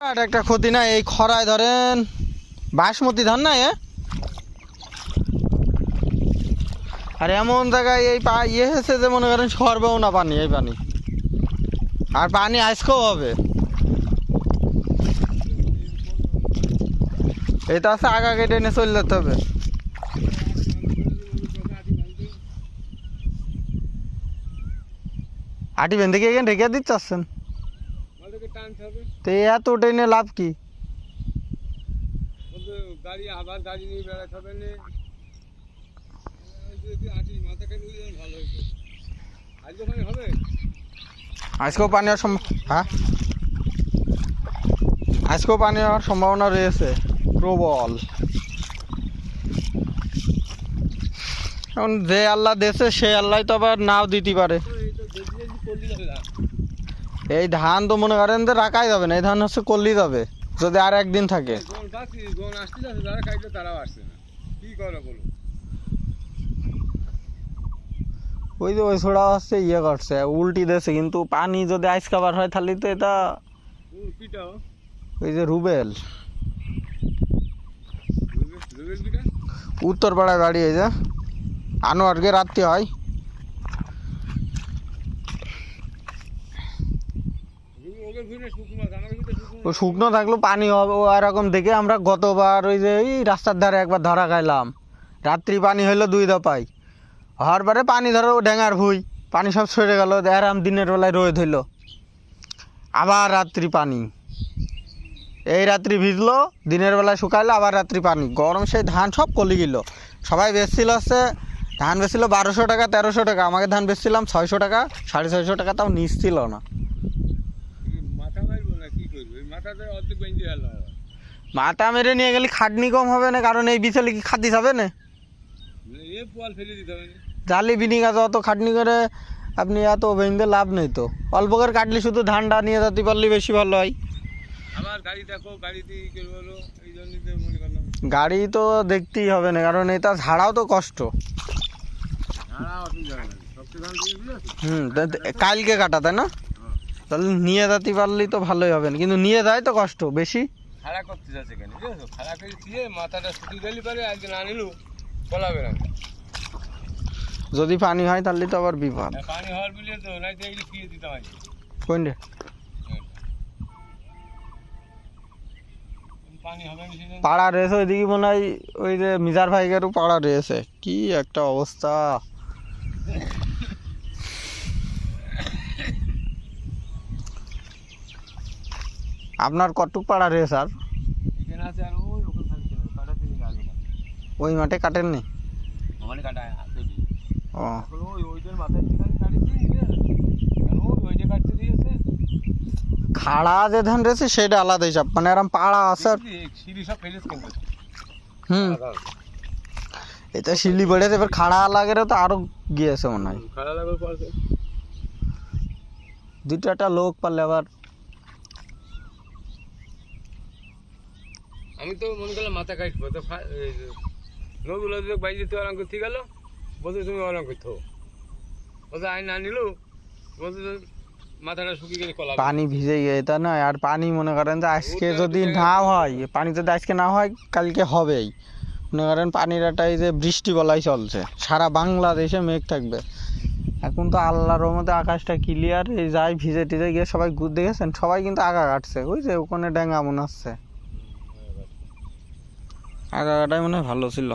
একটা ক্ষতি না এই খরায় ধরেন বাসমতি ধান না এ আর এমন জায়গায় এই পা ইয়ে হয়েছে যে মনে করেন সরবেও না পানি, এই পানি। আর পানি আজকেও হবে। এটা আছে আগা কেটে এনে চলে যেতে হবে। আটি বেঁধে গিয়ে এখানে রেখে দিচ্ছেন? তো এত টেনে লাভ কি? গাড়ি আবার নিয়ে বেড়াতে হবে না। আজকেও পানি হওয়ার হ্যাঁ? আজকেও পানি হওয়ার সম্ভাবনা রয়েছে। প্রবল। এখন যে আল্লাহ দেশে সে আল্লাহ তো আবার নাও দিতে পারে। এই ধান তো মনে করেন যে রাখাই যাবে না, এই ধান হচ্ছে করলেই যাবে, যদি আর একদিন থাকে। ওই যে ওই ছোড়া হচ্ছে ইয়ে করছে, উল্টি দেশে কিন্তু পানি যদি আইস খাবার হয়, তাহলে তো এটা ওই যে রুবেল। রুবেল পিটা উত্তর পাড়ায় বাড়ি এই যে, আনোয়ারকে রাত্রি হয় রুবেল ওকে ঘুরে শুকনো আমাকে ভিতরে শুকনো ও শুকনো থাকলেও পানি হবে, ও এরকম দেখে আমরা গতবার ওই যে এই রাস্তার ধারে একবার ধরা খাইলাম। রাত্রি পানি হইল দুই দপাই হওয়ার পরে পানি ধরো ডেঙ্গার ভুই, পানি সব সরে গেল আরাম দিনের বেলায় রোদ হইল। আবার রাত্রি পানি। এই রাত্রি ভিজলো, দিনের বেলায় শুকাইলো, আবার রাত্রি পানি। গরম সেই ধান সব কলি গেল। সবাই বেচছিল হচ্ছে, ধান বেচছিল বারোশো টাকা, তেরোশো টাকা। আমাকে ধান বেচছিলাম ছয়শো টাকা, সাড়ে ছয়শো টাকা তাও নিচ্ছিল না মাথা মারবো না কি করব এই মাথাতে অর্ধেক বেঞ্চি গেল মাথা মেরে নিয়ে গেলে খাটনি কম হবে না কারণ এই বিচলে কি খাদ্য হবে না? জালি বিনি গাছ অত খাটনি করে আপনি এত বেঁধে লাভ নেই তো। অল্প করে কাটলে শুধু ধানটা নিয়ে যেতে পারলে বেশি ভালো হয়। আমার গাড়ি দেখো গাড়িতে কি করব বলো এই জন্যই তো মনে করলাম। গাড়ি তো দেখতেই হবে না কারণ এটা ঝাড়াও তো কষ্ট। হুম কালকে কাটা তাই না? তাহলে নিয়ে যেতে পারলেই তো ভালোই হবে না। কিন্তু নিয়ে যায় তো কষ্ট বেশি? খাড়া করতে যাচ্ছে কেন? খাড়া করে দিয়ে মাথাটা শুকিয়ে গেলে পারে আজকে না বলাবে না যদি পানি হয় তাহলে তো আবার বিপদ। পানি হওয়ার তো নাই তো এগুলো কোনটা? সেজন্য। পাড়া রয়েছে ওইদিকে মনে হয় ওই যে মিজার ভাইগেরও পাড়া রয়েছে কি একটা অবস্থা। আপনার কটুক পাড়া রয়েছে আর এখানে আছে আর ওই ওখানে থাকতে হবে কাটা থেকে আগে ওই মাঠে কাটেননি? ওখানে কাটা আছে ও। এখন ওই ওইটার মাথায় যেখানে কাটিছি আর ওই ওইটা কাটতে দিয়েছে। খাড়া যে ধান রয়েছে সেটা আলাদা হিসাব মানে এরম পাড়া আছে আর সিঁড়ি সব ফেলিস কিন্তু হুম। এটা শিলি বেড়েছে এবার খাড়া লাগেরে তো আরও গিয়েছে মনে হয়। খারাপ লাগবে পড়ছে দুটো একটা লোক পারলে আবার আমি তো মনে করলাম মাথা কাটবো তো যদি বাইরে যেতে আরাম করতে গেল বলতে তুমি আরাম করতে বলতে আইন না নিল। বলতে মাথাটা শুকিয়ে গেলে কলা পানি ভিজে গিয়ে তা নয় আর পানি মনে করেন যে আজকে যদি না হয় পানি যদি আজকে না হয় কালকে হবেই। মনে করেন পানির একটা এই যে বৃষ্টি বলাই চলছে সারা বাংলাদেশে মেঘ থাকবে। এখন তো আল্লাহর রহমতে আকাশটা ক্লিয়ার এই যাই ভিজে টিজে গিয়ে সবাই ঘুরতে গেছেন সবাই কিন্তু আগা কাটছে। ওই যে ওখানে ডেঙ্গা মনে হচ্ছে। আগা কাটাই মনে হয় ভালো ছিল।